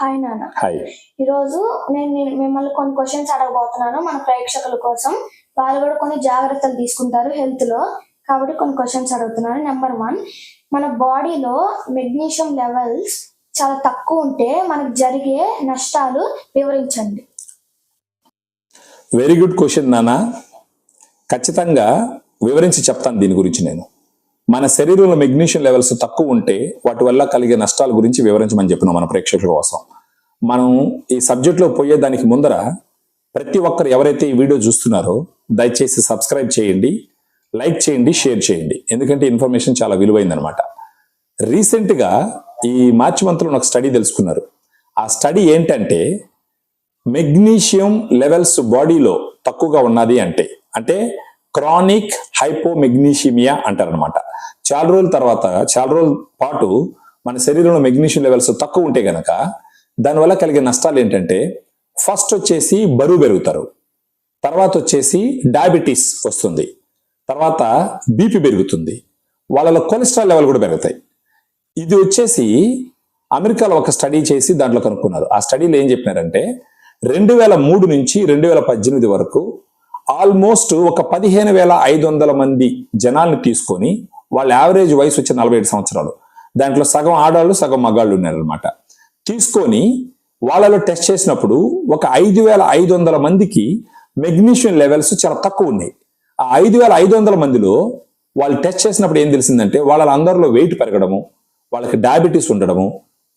Hi నాన్న hi ఈరోజు నేను నేను మిమ్మల్ని కొన్ని క్వశ్చన్స్ అడగబోతున్నాను మన ప్రేక్షకుల కోసం. వాళ్ళు కూడా కొన్ని జాగ్రత్తలు తీసుకుంటారు హెల్త్లో. కాబట్టి కొన్ని క్వశ్చన్స్ అడుగుతున్నాను. నెంబర్ వన్ మన బాడీలో మెగ్నీషియం లెవెల్స్ చాలా తక్కువ ఉంటే మనకు జరిగే నష్టాలు వివరించండి. వెరీ గుడ్ క్వశ్చన్ నాన్న ఖచ్చితంగా వివరించి చెప్తాను దీని గురించి నేను. మన శరీరంలో మెగ్నీషియం లెవెల్స్ తక్కువ ఉంటే వాటి వల్ల కలిగే నష్టాల గురించి వివరించమని చెప్పినాం మన ప్రేక్షకుల కోసం. మనం ఈ సబ్జెక్ట్లో పోయేదానికి ముందర ప్రతి ఒక్కరు ఎవరైతే ఈ వీడియో చూస్తున్నారో దయచేసి సబ్స్క్రైబ్ చేయండి లైక్ చేయండి షేర్ చేయండి. ఎందుకంటే ఇన్ఫర్మేషన్ చాలా విలువైందనమాట రీసెంట్గా ఈ మార్చి మంత్లో ఒక స్టడీ తెలుసుకున్నారు. ఆ స్టడీ ఏంటంటే మెగ్నీషియం లెవెల్స్ బాడీలో తక్కువగా ఉన్నది అంటే అంటే క్రానిక్ హైపోమెగ్నీషిమియా అంటారనమాట చాలా రోజుల తర్వాత చాలా రోజుల పాటు మన శరీరంలో మెగ్నీషియం లెవెల్స్ తక్కువ ఉంటే గనక దానివల్ల కలిగే నష్టాలు ఏంటంటే ఫస్ట్ వచ్చేసి బరువు పెరుగుతారు. తర్వాత వచ్చేసి డయాబెటీస్ వస్తుంది. తర్వాత బీపీ పెరుగుతుంది. వాళ్ళలో కొలెస్ట్రాల్ లెవెల్ కూడా పెరుగుతాయి. ఇది వచ్చేసి అమెరికాలో ఒక స్టడీ చేసి దాంట్లో కనుక్కున్నారు. ఆ స్టడీలో ఏం చెప్పినారంటే రెండు వేల మూడు నుంచి రెండు వేల పద్దెనిమిది వరకు ఆల్మోస్ట్ ఒక పదిహేను వేల ఐదు వందల మంది జనాల్ని తీసుకొని వాళ్ళ యావరేజ్ వయసు వచ్చి నలభై ఏడు సంవత్సరాలు. దాంట్లో సగం ఆడాళ్ళు సగం మగాళ్ళు ఉన్నారనమాట తీసుకొని వాళ్ళలో టెస్ట్ చేసినప్పుడు ఒక ఐదు వేల ఐదు వందల మందికి మెగ్నీషియం లెవెల్స్ చాలా తక్కువ ఉన్నాయి. ఆ ఐదు వేల ఐదు వందల మందిలో వాళ్ళు టెస్ట్ చేసినప్పుడు ఏం తెలిసిందంటే వాళ్ళ అందరిలో వెయిట్ పెరగడము వాళ్ళకి డయాబెటీస్ ఉండడము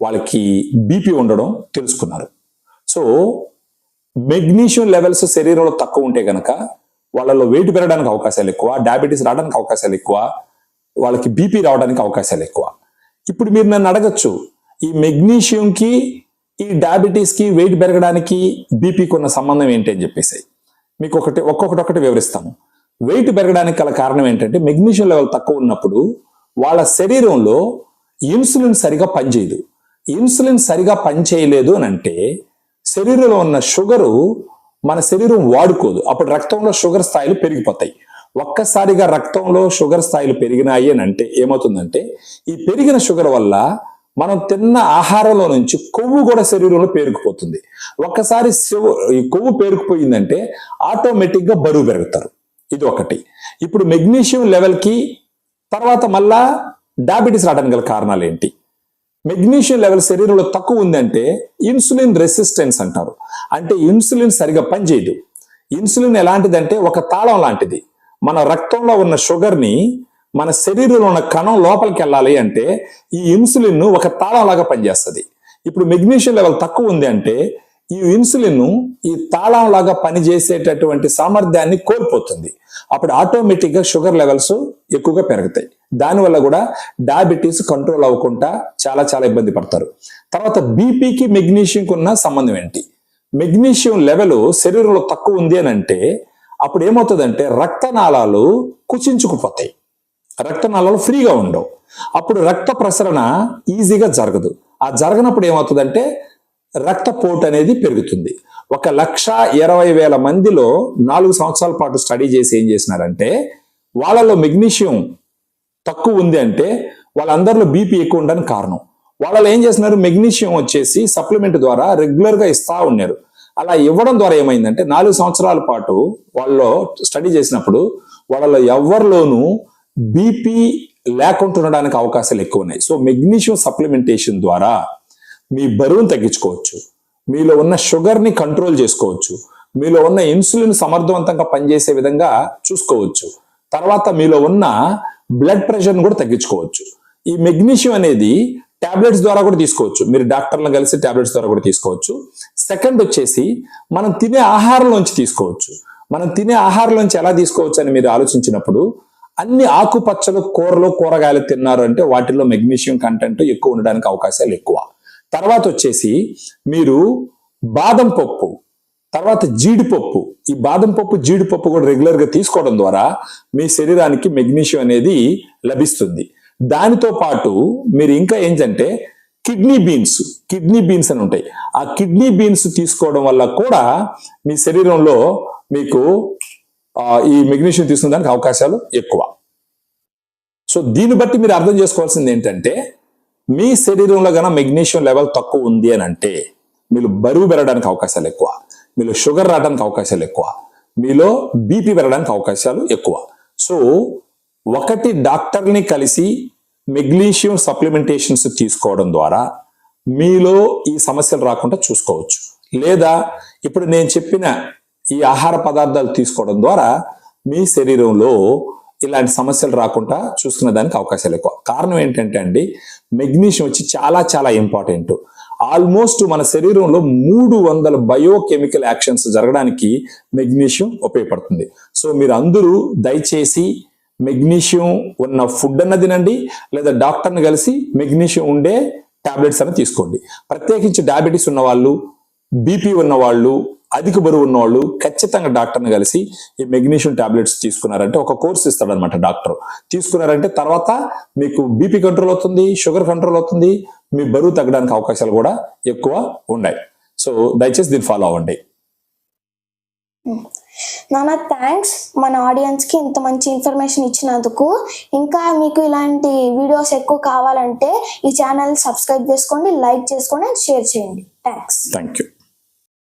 వాళ్ళకి బీపీ ఉండడం తెలుసుకున్నారు. సో మెగ్నీషియం లెవెల్స్ శరీరంలో తక్కువ ఉంటే కనుక వాళ్ళలో వెయిట్ పెరగడానికి అవకాశాలు ఎక్కువ డయాబెటీస్ రావడానికి అవకాశాలు ఎక్కువ వాళ్ళకి బీపీ రావడానికి అవకాశాలు ఎక్కువ. ఇప్పుడు మీరు నన్ను అడగచ్చు ఈ మెగ్నీషియంకి ఈ డయాబెటీస్కి వెయిట్ పెరగడానికి బీపీకి ఉన్న సంబంధం ఏంటి అని చెప్పేసి. మీకు ఒకటి ఒక్కొక్కటి ఒకటి వివరిస్తాము వెయిట్ పెరగడానికి గల కారణం ఏంటంటే మెగ్నీషియం లెవెల్ తక్కువ ఉన్నప్పుడు వాళ్ళ శరీరంలో ఇన్సులిన్ సరిగా పనిచేయదు. ఇన్సులిన్ సరిగా పనిచేయలేదు అని అంటే శరీరంలో ఉన్న షుగరు మన శరీరం వాడుకోదు. అప్పుడు రక్తంలో షుగర్ స్థాయిలు పెరిగిపోతాయి. ఒక్కసారిగా రక్తంలో షుగర్ స్థాయిలు పెరిగినాయి అని అంటే ఏమవుతుందంటే ఈ పెరిగిన షుగర్ వల్ల మనం తిన్న ఆహారంలో నుంచి కొవ్వు కూడా శరీరంలో పేరుకుపోతుంది. ఒక్కసారి ఈ కొవ్వు పేరుకుపోయిందంటే ఆటోమేటిక్గా బరువు పెరుగుతారు. ఇది ఒకటి. ఇప్పుడు మెగ్నీషియం లెవెల్కి తర్వాత మళ్ళా డయాబెటీస్ రావడానికి గల కారణాలు ఏంటి? మెగ్నీషియం లెవెల్ శరీరంలో తక్కువ ఉందంటే ఇన్సులిన్ రెసిస్టెన్స్ అంటారు. అంటే ఇన్సులిన్ సరిగా పనిచేయదు. ఇన్సులిన్ ఎలాంటిదంటే ఒక తాళం లాంటిది. మన రక్తంలో ఉన్న షుగర్ని మన శరీరంలో ఉన్న కణం లోపలికి వెళ్ళాలి అంటే ఈ ఇన్సులిన్ ఒక తాళం లాగా పనిచేస్తుంది. ఇప్పుడు మెగ్నీషియం లెవెల్ తక్కువ ఉంది అంటే ఈ ఇన్సులిన్ ఈ తాళం లాగా పనిచేసేటటువంటి సామర్థ్యాన్ని కోల్పోతుంది. అప్పుడు ఆటోమేటిక్గా షుగర్ లెవెల్స్ ఎక్కువగా పెరుగుతాయి. దానివల్ల కూడా డయాబెటీస్ కంట్రోల్ అవ్వకుండా చాలా చాలా ఇబ్బంది పడతారు. తర్వాత బీపీకి మెగ్నీషియంకి ఉన్న సంబంధం ఏంటి? మెగ్నీషియం లెవెల్ శరీరంలో తక్కువ ఉంది అని అంటే అప్పుడు ఏమవుతుందంటే రక్తనాళాలు కుచించుకుపోతాయి. రక్తనాళాలు ఫ్రీగా ఉండవు. అప్పుడు రక్త ప్రసరణ ఈజీగా జరగదు. ఆ జరగనప్పుడు ఏమవుతుందంటే రక్తపోటు అనేది పెరుగుతుంది. ఒక లక్ష ఇరవై వేల మందిలో నాలుగు సంవత్సరాల పాటు స్టడీ చేసి ఏం చేసినారంటే వాళ్ళలో మెగ్నీషియం తక్కువ ఉంది అంటే వాళ్ళందరిలో బీపీ ఎక్కువ ఉండడానికి కారణం. వాళ్ళలో ఏం చేస్తున్నారు? మెగ్నీషియం వచ్చేసి సప్లిమెంట్ ద్వారా రెగ్యులర్గా ఇస్తా ఉన్నారు. అలా ఇవ్వడం ద్వారా ఏమైందంటే నాలుగు సంవత్సరాల పాటు వాళ్ళు స్టడీ చేసినప్పుడు వాళ్ళలో ఎవరిలోనూ బీపీ లేకుండా ఉండడానికి అవకాశాలు ఎక్కువ ఉన్నాయి సో మెగ్నీషియం సప్లిమెంటేషన్ ద్వారా మీ బరువును తగ్గించుకోవచ్చు. మీలో ఉన్న షుగర్ని కంట్రోల్ చేసుకోవచ్చు. మీలో ఉన్న ఇన్సులిన్ సమర్థవంతంగా పనిచేసే విధంగా చూసుకోవచ్చు. తర్వాత మీలో ఉన్న బ్లడ్ ప్రెషర్ని కూడా తగ్గించుకోవచ్చు. ఈ మెగ్నీషియం అనేది టాబ్లెట్స్ ద్వారా కూడా తీసుకోవచ్చు. మీరు డాక్టర్లను కలిసి టాబ్లెట్స్ ద్వారా కూడా తీసుకోవచ్చు. సెకండ్ వచ్చేసి మనం తినే ఆహారంలోంచి తీసుకోవచ్చు. మనం తినే ఆహారంలోంచి ఎలా తీసుకోవచ్చు అని మీరు ఆలోచించినప్పుడు అన్ని ఆకుపచ్చలు కూరలు కూరగాయలు తిన్నారు అంటే వాటిల్లో మెగ్నీషియం కంటెంట్ ఎక్కువ ఉండడానికి అవకాశాలు ఎక్కువ. తర్వాత వచ్చేసి మీరు బాదం పప్పు తర్వాత జీడిపప్పు. ఈ బాదం పప్పు జీడిపప్పు కూడా రెగ్యులర్గా తీసుకోవడం ద్వారా మీ శరీరానికి మెగ్నీషియం అనేది లభిస్తుంది. దానితో పాటు మీరు ఇంకా ఏంటంటే కిడ్నీ బీన్స్ కిడ్నీ బీన్స్ అని ఉంటాయి. ఆ కిడ్నీ బీన్స్ తీసుకోవడం వల్ల కూడా మీ శరీరంలో మీకు ఈ మెగ్నీషియం తీసుకునేదానికి అవకాశాలు ఎక్కువ. సో దీన్ని బట్టి మీరు అర్థం చేసుకోవాల్సింది ఏంటంటే మీ శరీరంలో గన మెగ్నీషియం లెవెల్ తక్కువ ఉంది అని అంటే మీరు బరువు పెరగడానికి అవకాశాలు ఎక్కువ మీలో షుగర్ రావడానికి అవకాశాలు ఎక్కువ మీలో బీపీ పెరగడానికి అవకాశాలు ఎక్కువ. సో ఒకటి డాక్టర్ని కలిసి మెగ్నీషియం సప్లిమెంటేషన్స్ తీసుకోవడం ద్వారా మీలో ఈ సమస్యలు రాకుండా చూసుకోవచ్చు. లేదా ఇప్పుడు నేను చెప్పిన ఈ ఆహార పదార్థాలు తీసుకోవడం ద్వారా మీ శరీరంలో ఇలాంటి సమస్యలు రాకుండా చూసుకునే దానికి అవకాశాలు ఎక్కువ. కారణం ఏంటంటే అండి మెగ్నీషియం వచ్చి చాలా చాలా ఇంపార్టెంట్. ఆల్మోస్ట్ మన శరీరంలో మూడు వందల బయోకెమికల్ యాక్షన్స్ జరగడానికి మెగ్నీషియం ఉపయోగపడుతుంది. సో మీరు అందరూ దయచేసి మెగ్నీషియం ఉన్న ఫుడ్ అన్న తినండి లేదా డాక్టర్ని కలిసి మెగ్నీషియం ఉండే టాబ్లెట్స్ అన్న తీసుకోండి. ప్రత్యేకించి డయాబెటీస్ ఉన్నవాళ్ళు బీపీ ఉన్నవాళ్ళు అధిక బరువు ఉన్న వాళ్ళు ఖచ్చితంగా డాక్టర్ని కలిసి ఈ మెగ్నీషియం టాబ్లెట్స్ తీసుకున్నారంటే ఒక కోర్స్ ఇస్తాడనమాట డాక్టర్. తీసుకున్నారంటే తర్వాత మీకు బీపీ కంట్రోల్ అవుతుంది షుగర్ కంట్రోల్ అవుతుంది మీ బరువు తగ్గడానికి అవకాశాలు కూడా ఎక్కువ ఉన్నాయి. సో దయచేసి దీన్ని ఫాలో అవ్వండి. Hmm. నాన్న థ్యాంక్స్ మన ఆడియన్స్కి ఇంత మంచి ఇన్ఫర్మేషన్ ఇచ్చినందుకు. ఇంకా మీకు ఇలాంటి వీడియోస్ ఎక్కువ కావాలంటే ఈ ఛానల్ సబ్స్క్రైబ్ చేసుకోండి లైక్ చేసుకోండి షేర్ చేయండి. Thanks thank you